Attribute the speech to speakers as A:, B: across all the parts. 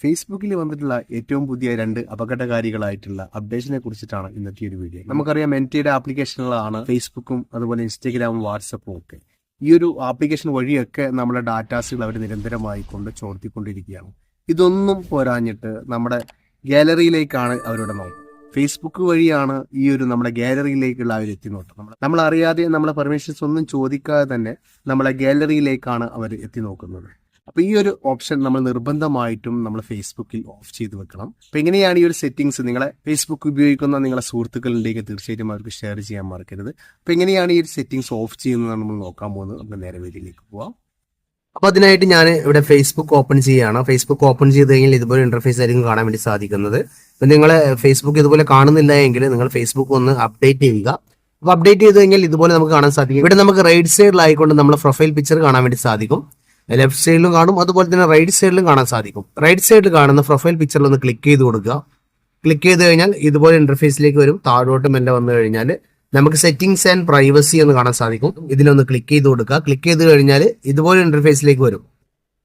A: ഫേസ്ബുക്കിൽ വന്നിട്ടുള്ള ഏറ്റവും പുതിയ രണ്ട് അപകടകാരികളായിട്ടുള്ള അപ്ഡേഷനെ കുറിച്ചിട്ടാണ് ഇന്നത്തെ ഒരു വീഡിയോ. നമുക്കറിയാം എന്റിയുടെ ആപ്ലിക്കേഷനുകളാണ് ഫേസ്ബുക്കും അതുപോലെ ഇൻസ്റ്റഗ്രാമും വാട്സപ്പും ഒക്കെ. ഈ ഒരു ആപ്ലിക്കേഷൻ വഴിയൊക്കെ നമ്മുടെ ഡാറ്റാസുകൾ അവർ നിരന്തരമായി കൊണ്ട് ചോർത്തിക്കൊണ്ടിരിക്കുകയാണ്. ഇതൊന്നും പോരാഞ്ഞിട്ട് നമ്മുടെ ഗാലറിയിലേക്കാണ് അവരുടെ നോട്ടം ഫേസ്ബുക്ക് വഴിയാണ് ഈ ഒരു നമ്മുടെ ഗാലറിയിലേക്കുള്ള അവർ എത്തിനോട്ടം. നമ്മൾ നമ്മൾ അറിയാതെ നമ്മളെ പെർമിഷൻസ് ഒന്നും ചോദിക്കാതെ തന്നെ നമ്മളെ ഗാലറിയിലേക്കാണ് അവർ എത്തി നോക്കുന്നത് അപ്പൊ ഈ ഒരു ഓപ്ഷൻ നമ്മൾ നിർബന്ധമായിട്ടും നമ്മൾ ഫേസ്ബുക്കിൽ ഓഫ് ചെയ്ത് വെക്കണം. അപ്പൊ എങ്ങനെയാണ് ഈ ഒരു സെറ്റിംഗ്സ് നിങ്ങളെ ഫേസ്ബുക്ക് ഉപയോഗിക്കുന്ന നിങ്ങളെ സുഹൃത്തുക്കളുണ്ടെങ്കിൽ തീർച്ചയായിട്ടും അവർക്ക് ഷെയർ ചെയ്യാൻ മറക്കരുത്. അപ്പൊ എങ്ങനെയാണ് ഈ ഒരു സെറ്റിംഗ്സ് ഓഫ് ചെയ്യുന്നത് നമ്മൾ നോക്കാൻ പോകുന്നത്. നമുക്ക് നേരെ വീട്ടിലേക്ക് പോവാം.
B: അപ്പോൾ അതിനായിട്ട് ഞാൻ ഇവിടെ ഫേസ്ബുക്ക് ഓപ്പൺ ചെയ്യുകയാണ് ഫേസ്ബുക്ക് ഓപ്പൺ ചെയ്ത് കഴിഞ്ഞാൽ ഇതുപോലെ ഇന്റർഫേസ് ആയിരിക്കും കാണാൻ വേണ്ടി സാധിക്കുന്നത്. അപ്പൊ നിങ്ങൾ ഫേസ്ബുക്ക് ഇതുപോലെ കാണുന്നില്ല എങ്കിൽ നിങ്ങൾ ഫേസ്ബുക്ക് ഒന്ന് അപ്ഡേറ്റ് ചെയ്യുക. അപ്പോൾ അപ്ഡേറ്റ് ചെയ്ത് കഴിഞ്ഞാൽ ഇതുപോലെ നമുക്ക് കാണാൻ സാധിക്കും. ഇവിടെ നമുക്ക് റൈറ്റ് സൈഡിലായിക്കൊണ്ട് നമ്മുടെ പ്രൊഫൈൽ പിക്ചർ കാണാൻ വേണ്ടി സാധിക്കും. ലെഫ്റ്റ് സൈഡിലും കാണും. അതുപോലെ തന്നെ റൈറ്റ് സൈഡിലും കാണാൻ സാധിക്കും. റൈറ്റ് സൈഡിൽ കാണുന്ന പ്രൊഫൈൽ പിക്ചറിൽ ഒന്ന് ക്ലിക്ക് ചെയ്ത് കൊടുക്കുക. ക്ലിക്ക് ചെയ്ത് കഴിഞ്ഞാൽ ഇതുപോലെ ഇന്റർഫേസിലേക്ക് വരും. താഴോട്ട് മെല്ലെ വന്നു കഴിഞ്ഞാൽ നമുക്ക് സെറ്റിംഗ്സ് ആൻഡ് പ്രൈവസി എന്ന് കാണാൻ സാധിക്കും. ഇതിലൊന്ന് ക്ലിക്ക് ചെയ്ത് കൊടുക്കുക. ക്ലിക്ക് ചെയ്ത് കഴിഞ്ഞാൽ ഇതുപോലെ ഇന്റർഫേസിലേക്ക് വരും.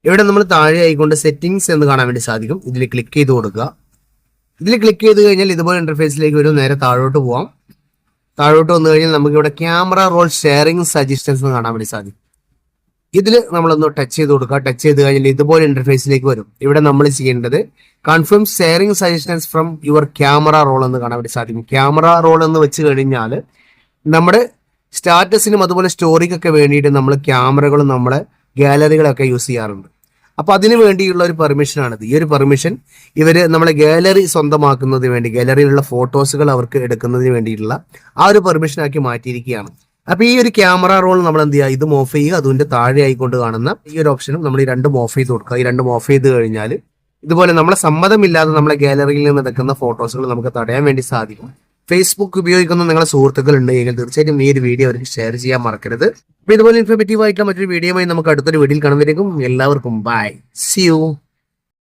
B: ഇവിടെ നമ്മൾ താഴെ ആയിക്കൊണ്ട് സെറ്റിംഗ്സ് എന്ന് കാണാൻ വേണ്ടി സാധിക്കും. ഇതിൽ ക്ലിക്ക് ചെയ്ത് കൊടുക്കുക. ഇതിൽ ക്ലിക്ക് ചെയ്ത് കഴിഞ്ഞാൽ ഇതുപോലെ ഇന്റർഫേസിലേക്ക് വരും. നേരെ താഴോട്ട് പോവാം. താഴോട്ട് വന്നു കഴിഞ്ഞാൽ നമുക്ക് ഇവിടെ ക്യാമറ റോൾ ഷെയറിംഗ് സജസ്റ്റൻസ് കാണാൻ വേണ്ടി സാധിക്കും. ഇതിൽ നമ്മളൊന്ന് ടച്ച് ചെയ്ത് കൊടുക്കുക ടച്ച് ചെയ്ത് കഴിഞ്ഞാൽ ഇതുപോലെ ഇന്റർഫേസിലേക്ക് വരും. ഇവിടെ നമ്മൾ ചെയ്യേണ്ടത് confirm sharing suggestions from your camera roll എന്ന് കാണാൻ വേണ്ടി സാധിക്കും. ക്യാമറ റോൾ എന്ന് വെച്ച് കഴിഞ്ഞാൽ നമ്മുടെ സ്റ്റാറ്റസിനും അതുപോലെ സ്റ്റോറിക്കൊക്കെ വേണ്ടിയിട്ട് നമ്മൾ ക്യാമറകളും നമ്മളെ ഗാലറികളൊക്കെ യൂസ് ചെയ്യാറുണ്ട്. അപ്പൊ അതിനു വേണ്ടിയുള്ള ഒരു പെർമിഷനാണിത് ഈ ഒരു പെർമിഷൻ ഇവർ നമ്മളെ ഗാലറി സ്വന്തമാക്കുന്നതിന് വേണ്ടി ഗാലറിയിലുള്ള ഫോട്ടോസുകൾ അവർക്ക് എടുക്കുന്നതിന് വേണ്ടിയിട്ടുള്ള ആ ഒരു പെർമിഷനാക്കി മാറ്റിയിരിക്കുകയാണ്. അപ്പൊ ഈ ഒരു ക്യാമറ റോൾ നമ്മൾ എന്ത് ചെയ്യുക? ഇതും ഓഫ് ചെയ്യുക. അതിന്റെ താഴെ ആയിക്കൊണ്ട് കാണുന്ന ഈ ഒരു ഓപ്ഷനും നമ്മൾ ഈ രണ്ടും ഓഫ് ചെയ്ത് കൊടുക്കുക. ഈ രണ്ടും ഓഫ് ചെയ്ത് കഴിഞ്ഞാൽ ഇതുപോലെ നമ്മളെ സമ്മതമില്ലാതെ നമ്മളെ ഗാലറിയിൽ നിന്ന് എടുക്കുന്ന ഫോട്ടോസുകൾ നമുക്ക് തടയാൻ വേണ്ടി സാധിക്കും. ഫേസ്ബുക്ക് ഉപയോഗിക്കുന്ന നിങ്ങളെ സുഹൃത്തുക്കൾ ഉണ്ടെങ്കിൽ തീർച്ചയായിട്ടും ഈ ഒരു വീഡിയോ അവർക്ക് ഷെയർ ചെയ്യാൻ മറക്കരുത്. ഇതുപോലെ ഇൻഫോർമേറ്റീവ് ആയിട്ടുള്ള മറ്റൊരു വീഡിയോയുമായി നമുക്ക് അടുത്തൊരു വീഡിയോയിൽ കാണുന്നവരേക്കും എല്ലാവർക്കും ബൈ സി യു